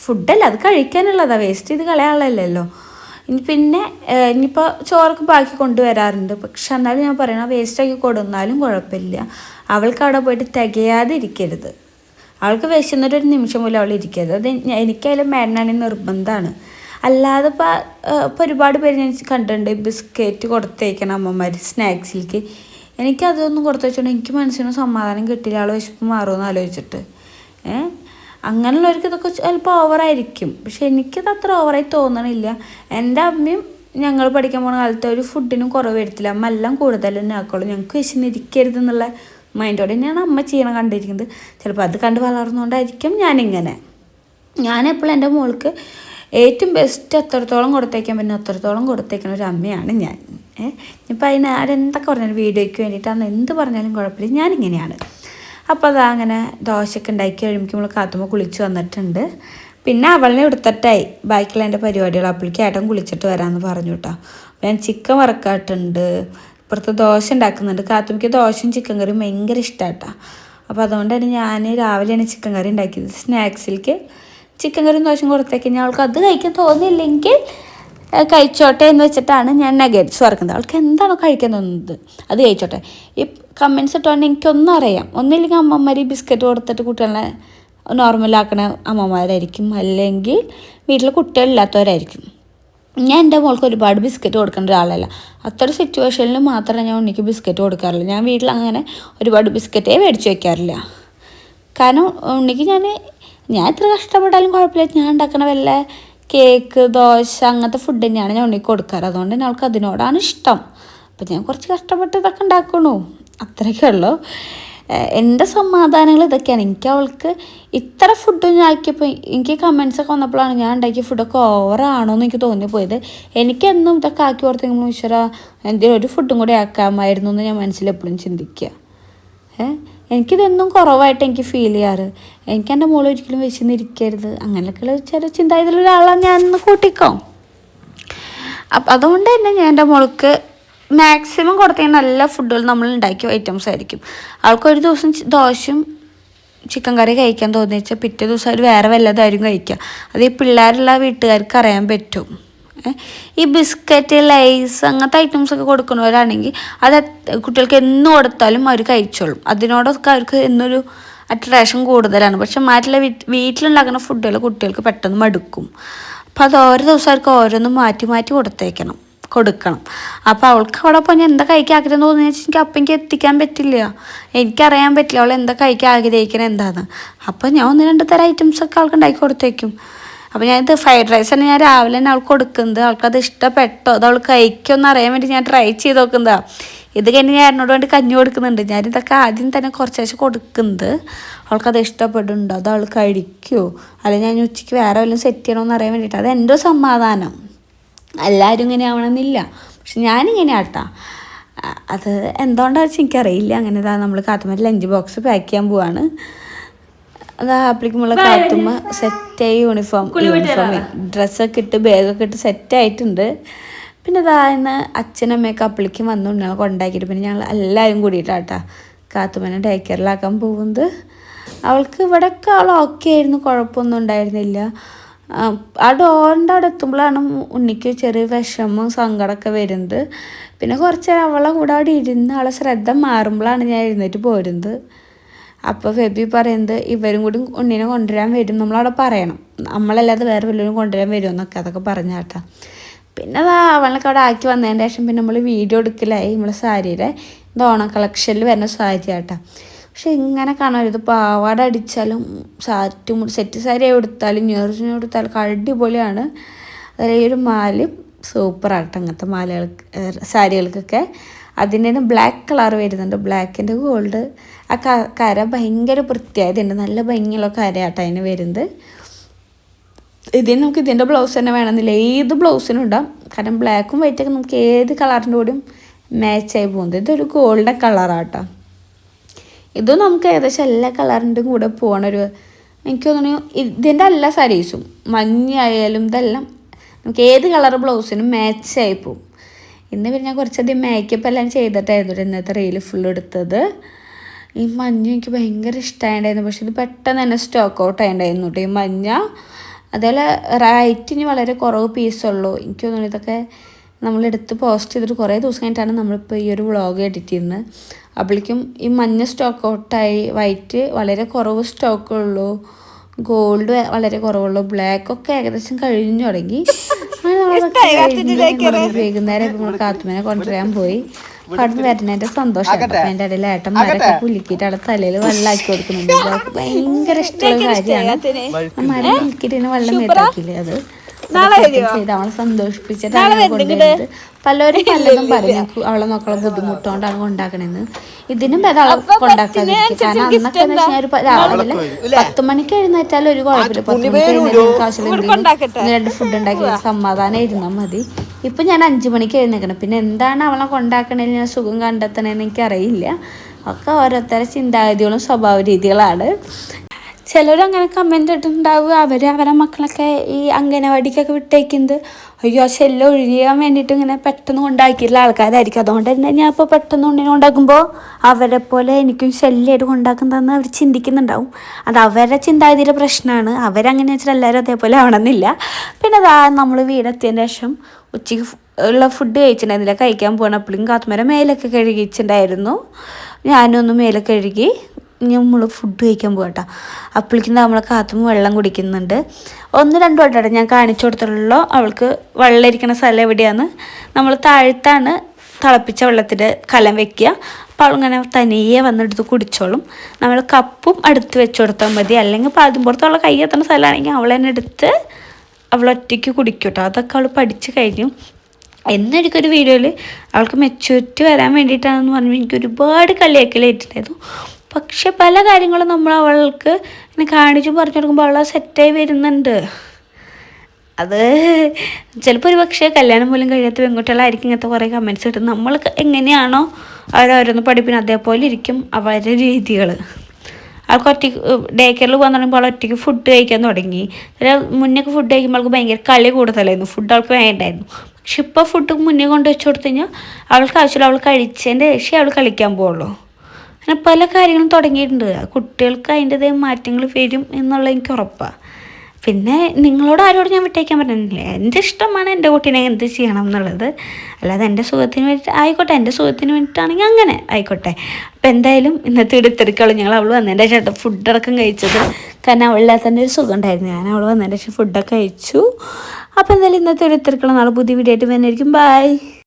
Speaker 1: ഫുഡല്ല അത് കഴിക്കാനുള്ളതാണ് വേസ്റ്റ് ചെയ്ത് കളയാനുള്ളതല്ലോ ഇനി പിന്നെ ഇനിയിപ്പോൾ ചോറൊക്കെ ബാക്കി കൊണ്ടുവരാറുണ്ട്. പക്ഷെ എന്നാലും ഞാൻ പറയണ വേസ്റ്റാക്കി കൊടുന്നാലും കുഴപ്പമില്ല. അവൾക്ക് അവിടെ പോയിട്ട് തികയാതെ ഇരിക്കരുത് അവൾക്ക് വിശന്നിട്ടൊരു നിമിഷം പോലും അവൾ ഇരിക്കരുത്. അത് എനിക്കതിലും മേഡനാണെങ്കിൽ നിർബന്ധമാണ്. അല്ലാതെ ഇപ്പോൾ ഇപ്പോൾ ഒരുപാട് പേര് ഞാൻ കണ്ടിട്ടുണ്ട്. ബിസ്ക്കറ്റ് കൊടുത്തേക്കണം അമ്മമാർ സ്നാക്സിലേക്ക് എനിക്കതൊന്നും കൊടുത്തു വെച്ചോണ്ട് എനിക്ക് മനസ്സിന് സമാധാനം കിട്ടില്ല ആൾ വിശപ്പ് മാറുമെന്ന് ആലോചിച്ചിട്ട്. ഏഹ് അങ്ങനെയുള്ളവർക്ക് ഇതൊക്കെ ചിലപ്പോൾ ഓവറായിരിക്കും. പക്ഷെ എനിക്കത് അത്ര ഓവറായി തോന്നണില്ല. എന്റെ അമ്മയും ഞങ്ങൾ പഠിക്കാൻ പോണ കാലത്ത് ഒരു ഫുഡിനും കുറവ് വരുത്തില്ല. അമ്മ എല്ലാം കൂടുതൽ തന്നെ ആക്കുള്ളൂ. ഞങ്ങൾക്ക് വിശന്നിരിക്കരുത് എന്നുള്ള മൈൻഡോടെ തന്നെയാണ് അമ്മ ചെയ്യണം കണ്ടിരിക്കുന്നത്. ചിലപ്പോൾ അത് കണ്ട് വളർന്നുകൊണ്ടായിരിക്കും ഞാനിങ്ങനെ. ഞാനെപ്പോഴും എന്റെ മോൾക്ക് ഏറ്റവും ബെസ്റ്റ് എത്രത്തോളം കൊടുത്തേക്കാൻ പറ്റുന്ന അത്രത്തോളം കൊടുത്തേക്കുന്ന ഒരു അമ്മയാണ് ഞാൻ. ഇപ്പം അതിന് ആരെന്തൊക്കെ പറഞ്ഞാലും വീഡിയോയ്ക്ക് വേണ്ടിയിട്ടാണ് എന്ത് പറഞ്ഞാലും കുഴപ്പമില്ല. ഞാനിങ്ങനെയാണ്. അപ്പോൾ അതാ അങ്ങനെ ദോശയൊക്കെ ഉണ്ടാക്കി കഴിയുമ്പോൾ നമ്മൾ കാത്തുമ്പോൾ കുളിച്ച് വന്നിട്ടുണ്ട്. പിന്നെ അവളിനെ എടുത്തിട്ടായി. ബാക്കിയുള്ള എന്റെ പരിപാടികൾ അപ്പോഴേക്കും ഏട്ടൻ കുളിച്ചിട്ട് വരാമെന്ന് പറഞ്ഞു കേട്ടോ. ഞാൻ ചിക്കൻ വറക്കാട്ടുണ്ട്. ഇപ്പുറത്ത് ദോശ ഉണ്ടാക്കുന്നുണ്ട്. കാത്തുമിക്ക് ദോശയും ചിക്കൻ കറിയും ഭയങ്കര ഇഷ്ടമാട്ടോ അപ്പോൾ അതുകൊണ്ടാണ് ഞാൻ രാവിലെയാണ് ചിക്കൻ കറി ഉണ്ടാക്കിയത്. സ്നാക്സിലേക്ക് ചിക്കൻ കറിയും ദോശയും കൊടുത്തേക്ക്. അവൾക്ക് അത് കഴിക്കാൻ തോന്നിയില്ലെങ്കിൽ കഴിച്ചോട്ടെ എന്ന് വെച്ചിട്ടാണ് ഞാൻ നഗറ്റ്സ് വറക്കുന്നത്. അവൾക്ക് എന്താണോ കഴിക്കാൻ തോന്നുന്നത്? അത് കഴിച്ചോട്ടെ. ഈ കമൻസ് ഇട്ടുകൊണ്ട് എനിക്കൊന്നും അറിയാം. ഒന്നില്ലെങ്കിൽ അമ്മമാർ ഈ ബിസ്ക്കറ്റ് കൊടുത്തിട്ട് കുട്ടികളെ നോർമലാക്കണ അമ്മമാരായിരിക്കും. അല്ലെങ്കിൽ വീട്ടിൽ കുട്ടികളില്ലാത്തവരായിരിക്കും ഞാൻ എന്റെ മോൾക്ക് ഒരുപാട് ബിസ്ക്കറ്റ് കൊടുക്കേണ്ട ഒരാളല്ല. അത്ര സിറ്റുവേഷനിൽ മാത്രമേ ഞാൻ ഉണ്ണിക്ക് ബിസ്ക്കറ്റ് കൊടുക്കാറുള്ളൂ. ഞാൻ വീട്ടിൽ അങ്ങനെ ഒരുപാട് ബിസ്ക്കറ്റേ മേടിച്ച് വയ്ക്കാറില്ല കാരണം ഉണ്ണിക്ക് ഞാൻ ഞാൻ എത്ര കഷ്ടപ്പെട്ടാലും കുഴപ്പമില്ല. ഞാൻ ഉണ്ടാക്കണ വല്ല കേക്ക് ദോശ അങ്ങനത്തെ ഫുഡ് തന്നെയാണ് ഞാൻ ഉണ്ണിക്ക് കൊടുക്കാറ്. അതുകൊണ്ട് തന്നെ അവൾക്ക് അതിനോടാണ് ഇഷ്ടം. അപ്പം ഞാൻ കുറച്ച് കഷ്ടപ്പെട്ട് ഇതൊക്കെ ഉണ്ടാക്കണു. അത്രയൊക്കെ ഉള്ളൂ. ഏഹ് എന്റെ സമാധാനങ്ങൾ ഇതൊക്കെയാണ്. എനിക്ക് അവൾക്ക് ഇത്ര ഫുഡ് ഞാൻ ആക്കിയപ്പോൾ എനിക്ക് കമൻസ് ഒക്കെ വന്നപ്പോഴാണ് ഞാൻ ഉണ്ടാക്കിയ ഫുഡൊക്കെ ഓവറാണോ എന്ന് എനിക്ക് തോന്നിപ്പോയത് എനിക്കെന്നും ഇതൊക്കെ ആക്കി കൊടുത്തെങ്കിലും ഈശ്വര എന്തെങ്കിലും ഒരു ഫുഡും കൂടി ആക്കാമായിരുന്നു എന്ന് ഞാൻ മനസ്സിൽ എപ്പോഴും ചിന്തിക്കുക. ഏ? എനിക്കിതെന്നും കുറവായിട്ട് എനിക്ക് ഫീൽ ചെയ്യാറ്. എനിക്ക് എന്റെ മോൾ ഒരിക്കലും വിശന്നിരിക്കരുത്. അങ്ങനെയൊക്കെയുള്ള ചില ഞാൻ ഒന്ന് കൂട്ടിക്കോ. അപ്പം അതുകൊണ്ട് തന്നെ ഞാൻ എന്റെ മോൾക്ക് മാക്സിമം കൊടുത്ത നല്ല ഫുഡുകൾ നമ്മൾ ഉണ്ടാക്കിയ ഐറ്റംസ് ആയിരിക്കും. അവൾക്ക് ഒരു ദിവസം ദോശയും ചിക്കൻ കറി കഴിക്കാൻ തോന്നിച്ചാൽ പിറ്റേ ദിവസം അവർ വേറെ വല്ലതായിരിക്കും കഴിക്കുക അത് ഈ പിള്ളേരുള്ള വീട്ടുകാർക്ക് അറിയാൻ പറ്റും. ഈ ബിസ്ക്കറ്റ് ലൈസ് അങ്ങനത്തെ ഐറ്റംസ് ഒക്കെ കൊടുക്കുന്നവരാണെങ്കിൽ അത് കുട്ടികൾക്ക് എന്ന് കൊടുത്താലും അവർ കഴിച്ചോളും. അതിനോടൊക്കെ അവർക്ക് എന്നൊരു അട്രാക്ഷൻ കൂടുതലാണ്. പക്ഷെ മാറ്റിലെ വീട്ടിലുണ്ടാക്കുന്ന ഫുഡുകൾ കുട്ടികൾക്ക് പെട്ടെന്ന് മടുക്കും. അപ്പോൾ അത് ഓരോ ദിവസം അവർക്ക് ഓരോന്നും മാറ്റി മാറ്റി കൊടുത്തേക്കണം കൊടുക്കണം. അപ്പോൾ അവൾക്ക് അവിടെ പോയി എന്താ കഴിക്കാൻ ആഗ്രഹം തോന്നുന്നു വെച്ചാൽ എനിക്ക് അപ്പം എനിക്ക് എത്തിക്കാൻ പറ്റില്ല. എനിക്കറിയാൻ പറ്റില്ല അവൾ എന്താ കഴിക്കാൻ ആഗ്രഹിക്കണം എന്താണെന്ന് അപ്പോൾ ഞാൻ ഒന്ന് രണ്ട് തരം ഐറ്റംസ് ഒക്കെ അവൾക്ക് ഉണ്ടാക്കി കൊടുത്തേക്കും. അപ്പോൾ ഞാനിത് ഫ്രൈഡ് റൈസ് തന്നെ ഞാൻ രാവിലെ തന്നെ അവൾക്ക് കൊടുക്കുന്നത് അവൾക്കത് ഇഷ്ടപ്പെട്ടോ? അത് അവൾ കഴിക്കുമെന്ന് അറിയാൻ വേണ്ടി ഞാൻ ട്രൈ ചെയ്ത് നോക്കുന്നതാ ഇത് കഴിഞ്ഞ് ഞാൻ എന്നോട് വേണ്ടി കഞ്ഞി കൊടുക്കുന്നുണ്ട്. ഞാനിതൊക്കെ ആദ്യം തന്നെ കുറച്ചേശ്ശെ കൊടുക്കുന്നത് അവൾക്കത് ഇഷ്ടപ്പെടുന്നുണ്ടോ. അത് അവൾ കഴിക്കുമോ അല്ലെങ്കിൽ ഞാൻ ഉച്ചയ്ക്ക് വേറെ വല്ലതും സെറ്റ് ചെയ്യണമെന്ന് അറിയാൻ വേണ്ടിയിട്ട്. അത് എന്റെ സമാധാനം. എല്ലാവരും ഇങ്ങനെ ആവണമെന്നില്ല. പക്ഷെ ഞാനിങ്ങനെ ആട്ടാ അത് എന്തുകൊണ്ടാണെന്ന് വെച്ചാൽ എനിക്കറിയില്ല. അങ്ങനെ നമ്മൾ കാത്തമാരി ലഞ്ച് ബോക്സ് പാക്ക് ചെയ്യാൻ പോവാണ്. അതാ ആപ്ലിക്കുമ്പോൾ കാത്തുമ്മ സെറ്റായി യൂണിഫോം യൂണിഫോം ഡ്രസ്സൊക്കെ ഇട്ട് ബാഗൊക്കെ ഇട്ട് സെറ്റായിട്ടുണ്ട് പിന്നെ ഇതാ ഇന്ന് അച്ഛനമ്മയൊക്കെ അപ്പളിക്ക് വന്നു ഞങ്ങൾ കൊണ്ടാക്കിയിട്ട്. പിന്നെ ഞങ്ങൾ എല്ലാവരും കൂടിയിട്ടാട്ടാ കാത്തുമ്മനെ ഡേ കെയറിലാക്കാൻ പോകുന്നത്. അവൾക്ക് ഇവിടെയൊക്കെ അവൾ ഓക്കെ ആയിരുന്നു കുഴപ്പമൊന്നും ഉണ്ടായിരുന്നില്ല. ആ, ഡോറിന്റെ അവിടെ എത്തുമ്പോഴാണ് ഉണ്ണിക്ക് ചെറിയ വിഷമവും സങ്കടമൊക്കെ വരുന്നത്. പിന്നെ കുറച്ച് നേരം അവളെ കൂടെ അവിടെ ഇരുന്ന് അവളെ ശ്രദ്ധ മാറുമ്പോഴാണ് ഞാൻ എഴുന്നേറ്റ് പോരുന്നത്. അപ്പോൾ ഫെബി പറയുന്നത് ഇവരും കൂടി ഉണ്ണിനെ കൊണ്ടുവരാൻ വരും നമ്മളവിടെ പറയണം. നമ്മളല്ലാതെ വേറെ വല്ലവരും കൊണ്ടുവരാൻ വരും എന്നൊക്കെ അതൊക്കെ പറഞ്ഞാട്ടാ. പിന്നെ അതാ അവളൊക്കെ അവിടെ ആക്കി വന്നതിന് ശേഷം പിന്നെ നമ്മൾ വീഡിയോ എടുക്കലായി നമ്മളെ സാരിയുടെ ഓണം കളക്ഷനിൽ വരുന്ന സാരി ആട്ടാ പക്ഷെ ഇങ്ങനെ കാണാൻ ഇത് പാവാട അടിച്ചാലും സാറ്റ് സെറ്റ് സാരി എടുത്താലും ഞെറിഞ്ഞ എടുത്താലും അടിപൊളിയാണ്. അതിൽ ഈ ഒരു മാലും സൂപ്പറാട്ടോ അങ്ങനത്തെ മാലകൾക്ക് സാരികൾക്കൊക്കെ. അതിന്റെ ബ്ലാക്ക് കളർ വരുന്നുണ്ട്. ബ്ലാക്കിന്റെ ഗോൾഡ് ആ കര ഭയങ്കര വൃത്തിയായതുണ്ട് നല്ല ഭംഗിയുള്ള കരയാട്ടോ അതിന് വരുന്നത്. ഇതിന് നമുക്ക് ഇതിന്റെ ബ്ലൗസ് തന്നെ വേണമെന്നില്ല. ഏത് ബ്ലൗസിനും ഇടാം. കാരണം ബ്ലാക്കും വൈറ്റൊക്കെ നമുക്ക് ഏത് കളറിന്റെ കൂടെയും മാച്ചായി പോകുന്നത്. ഇതൊരു ഗോൾഡൻ കളറാട്ടോ ഇത് നമുക്ക് ഏകദേശം എല്ലാ കളറിന്റെയും കൂടെ പോകണ ഒരു എനിക്ക് തോന്നുന്നു ഇതിന്റെ എല്ലാ സാരീസും മഞ്ഞയായാലും ഇതെല്ലാം നമുക്ക് ഏത് കളർ ബ്ലൗസിനും മാച്ചായി പോകും. ഇന്ന് പിന്നെ ഞാൻ കുറച്ചധികം മേക്കപ്പ് എല്ലാം ചെയ്തിട്ടായിരുന്നു ഇന്നത്തെ റെയിൽ ഫുൾ എടുത്തത്. ഈ മഞ്ഞ എനിക്ക് ഭയങ്കര ഇഷ്ടമായിട്ടുണ്ടായിരുന്നു പക്ഷെ ഇത് പെട്ടെന്ന് തന്നെ സ്റ്റോക്ക് ഔട്ട് ആയിട്ടുണ്ടായിരുന്നു കേട്ടോ ഈ മഞ്ഞ. അതേപോലെ റൈറ്റിന് വളരെ കുറവ് പീസുള്ളൂ എനിക്ക് തോന്നുന്നു ഇതൊക്കെ നമ്മളെടുത്ത് പോസ്റ്റ് ചെയ്തിട്ട് കുറേ ദിവസം കഴിഞ്ഞിട്ടാണ് നമ്മളിപ്പോൾ ഈ ഒരു വ്ളോഗ് എഡിറ്റ് ചെയ്യുന്നത്. അപ്പോഴേക്കും ഈ മഞ്ഞ സ്റ്റോക്ക് ഔട്ടായി വൈറ്റ് വളരെ കുറവ് സ്റ്റോക്കുള്ളൂ ഗോൾഡ് വളരെ കുറവുള്ളൂ ബ്ലാക്ക് ഒക്കെ ഏകദേശം കഴിഞ്ഞു തുടങ്ങി. വൈകുന്നേരം നമ്മൾ കാത്തുമനെ കൊണ്ടുവരാൻ പോയി. അവിടെ വരുന്നതിന്റെ സന്തോഷം എന്റെ ഇടയിൽ ഏട്ടൻ മരൊക്കെ കുലുക്കിയിട്ട് അവിടെ തലയിൽ വെള്ളമാക്കി കൊടുക്കുന്നുണ്ട്. ഭയങ്കര ഇഷ്ടമുള്ള കാര്യമാണ്. മരം കുലുക്കിട്ട് വെള്ളം മേത്താക്കില്ലേ അത്? ചെയ്ത് അവളെ സന്തോഷിപ്പിച്ചിട്ടാണ് കൊണ്ടുവരുന്നത്. പലരും പലതും പറഞ്ഞു അവളെ മക്കളെ ബുദ്ധിമുട്ടുകൊണ്ടാണ് കൊണ്ടാക്കണെന്ന്. ഇതിനും ഭേദം അവളെ കൊണ്ടാക്കാതിരിക്കും. കാരണം അന്നൊക്കെ എന്ന് വെച്ചാൽ രാവിലെ പത്ത് മണിക്ക് എഴുന്നേറ്റാൽ ഒരു കുഴപ്പമില്ല. പത്ത് മണിക്ക് എഴുന്നേറ്റ് ആവശ്യമില്ല രണ്ട് ഫുഡ് ഉണ്ടാക്കി സമാധാനം ഇരുന്നാൽ മതി. ഇപ്പൊ ഞാൻ അഞ്ചു മണിക്ക് എഴുന്നേക്കണം. പിന്നെ എന്താണ് അവളെ കൊണ്ടാക്കണേൽ ഞാൻ സുഖം കണ്ടെത്തണേന്ന് എനിക്കറിയില്ല. ഒക്കെ ഓരോരുത്തരുടെ ചിന്താഗതികളും സ്വഭാവ രീതികളാണ്. ചിലരങ്ങനെ കമന്റ് ഇട്ടുണ്ടാവുക അവർ അവരെ മക്കളൊക്കെ ഈ അംഗനവാടിക്കൊക്കെ വിട്ടേക്കുന്നത്. അയ്യോ ശല്യം ഒഴിയാൻ വേണ്ടിയിട്ട് ഇങ്ങനെ പെട്ടെന്ന് കൊണ്ടാക്കിയിട്ടുള്ള ആൾക്കാരായിരിക്കും. അതുകൊണ്ട് തന്നെ ഞാൻ ഇപ്പോൾ പെട്ടെന്ന് ഉണ്ണിനെ കൊണ്ടാക്കുമ്പോൾ അവരെ പോലെ എനിക്കും ശല്യമായിട്ട് കൊണ്ടാക്കുന്നതെന്ന് അവർ ചിന്തിക്കുന്നുണ്ടാവും. അത് അവരുടെ ചിന്താഗതിയിലെ പ്രശ്നമാണ്. അവരങ്ങനെ വെച്ചാൽ എല്ലാവരും അതേപോലെ ആവണമെന്നില്ല. പിന്നെ അതാ നമ്മൾ വീടെത്തിയതിന് ശേഷം ഉച്ചയ്ക്ക് ഉള്ള ഫുഡ് കഴിച്ചിട്ടുണ്ടായിരുന്നില്ല. കഴിക്കാൻ പോകണപ്പോഴും കാത്തുമരം മേലൊക്കെ കഴുകിച്ചിട്ടുണ്ടായിരുന്നു ഞാനൊന്ന് മേലൊക്കെ മേലെ കഴുകി നമ്മൾ ഫുഡ് കഴിക്കാൻ പോകട്ടോ അപ്പോഴേക്കും നമ്മളെ കാത്തും വെള്ളം കുടിക്കുന്നുണ്ട്. ഒന്ന് രണ്ട് വട്ടം ഞാൻ കാണിച്ചു കൊടുത്തുള്ളൂ അവൾക്ക് വെള്ളം ഇരിക്കുന്ന സ്ഥലം എവിടെയാന്ന് നമ്മൾ താഴ്ത്താണ് തിളപ്പിച്ച വെള്ളത്തിൽ കലം വെക്കുക. അപ്പോൾ അവളിങ്ങനെ തനിയെ വന്നെടുത്ത് കുടിച്ചോളും. നമ്മൾ കപ്പും അടുത്ത് വെച്ച് കൊടുത്താൽ മതി. അല്ലെങ്കിൽ പാതും പുറത്തുള്ള കൈ എത്തുന്ന സ്ഥലമാണെങ്കിൽ അവൾ തന്നെ എടുത്ത് അവൾ ഒറ്റയ്ക്ക് കുടിക്കും അതൊക്കെ അവൾ പഠിച്ചു കഴിഞ്ഞു. എന്നെടുക്കൊരു വീഡിയോയിൽ അവൾക്ക് മെച്യൂരിറ്റി വരാൻ വേണ്ടിയിട്ടാണെന്ന് പറഞ്ഞു എനിക്ക് ഒരുപാട് കളിയാക്കലായിട്ടുണ്ടായിരുന്നു പക്ഷെ പല കാര്യങ്ങളും നമ്മൾ അവൾക്ക് ഇങ്ങനെ കാണിച്ചു പറഞ്ഞു കൊടുക്കുമ്പോൾ അവൾ സെറ്റായി വരുന്നുണ്ട്. അത് ചിലപ്പോൾ ഒരു പക്ഷേ കല്യാണം പോലും കഴിയാത്ത പെൺകുട്ടികളായിരിക്കും ഇങ്ങനത്തെ കുറേ കമൻസ് കിട്ടും നമ്മൾ എങ്ങനെയാണോ അവരോരോന്ന് പഠിപ്പിക്കുന്നത്. അതേപോലെ ഇരിക്കും അവരുടെ രീതികൾ. അവൾക്ക് ഒറ്റയ്ക്ക് ഡേ കെയറിൽ പോകാൻ തുടങ്ങുമ്പോൾ അവൾ ഒറ്റയ്ക്ക് ഫുഡ് കഴിക്കാൻ തുടങ്ങി. മുന്നേക്ക് ഫുഡ് കഴിക്കുമ്പോൾ അവൾക്ക് ഭയങ്കര കളി കൂടുതലായിരുന്നു. ഫുഡ് അവൾക്ക് വേണ്ടായിരുന്നു. പക്ഷെ ഇപ്പോൾ ഫുഡ് മുന്നേ കൊണ്ട് വെച്ച് കൊടുത്തു കഴിഞ്ഞാൽ അവൾക്ക് ആവശ്യമില്ല അവൾ കഴിച്ചതിന്റെ ശേഷം അവൾ കളിക്കാൻ പോവുള്ളൂ. അങ്ങനെ പല കാര്യങ്ങളും തുടങ്ങിയിട്ടുണ്ട്. കുട്ടികൾക്ക് അതിന്റെതായ മാറ്റങ്ങൾ വരും എന്നുള്ള എനിക്ക് ഉറപ്പാണ് പിന്നെ നിങ്ങളോട് ആരോട് ഞാൻ വിട്ടേക്കാൻ പറഞ്ഞില്ല എന്റെ ഇഷ്ടമാണ് എന്റെ കുട്ടീനെ എന്ത് ചെയ്യണം എന്നുള്ളത്. അല്ലാതെ എന്റെ സുഖത്തിന് വേണ്ടിയിട്ട് ആയിക്കോട്ടെ എന്റെ സുഖത്തിന് വേണ്ടിയിട്ടാണെങ്കിൽ അങ്ങനെ ആയിക്കോട്ടെ. അപ്പം എന്തായാലും ഇന്നത്തെ എടുത്തെടുക്കുള്ളൂ ഞങ്ങൾ അവൾ വന്നതിന്റെ ശേഷം ഫുഡടക്കം കഴിച്ചത്. കാരണം അവളില്ലാത്ത തന്നെ ഒരു സുഖം ഉണ്ടായിരുന്നു ഞാൻ അവൾ വന്നതിന്റെ ശേഷം ഫുഡൊക്കെ കഴിച്ചു. അപ്പോൾ എന്തായാലും ഇന്നത്തെ എടുത്തെടുക്കുള്ള നാളെ പുതിയ വീഡിയോ ആയിട്ട് ബൈ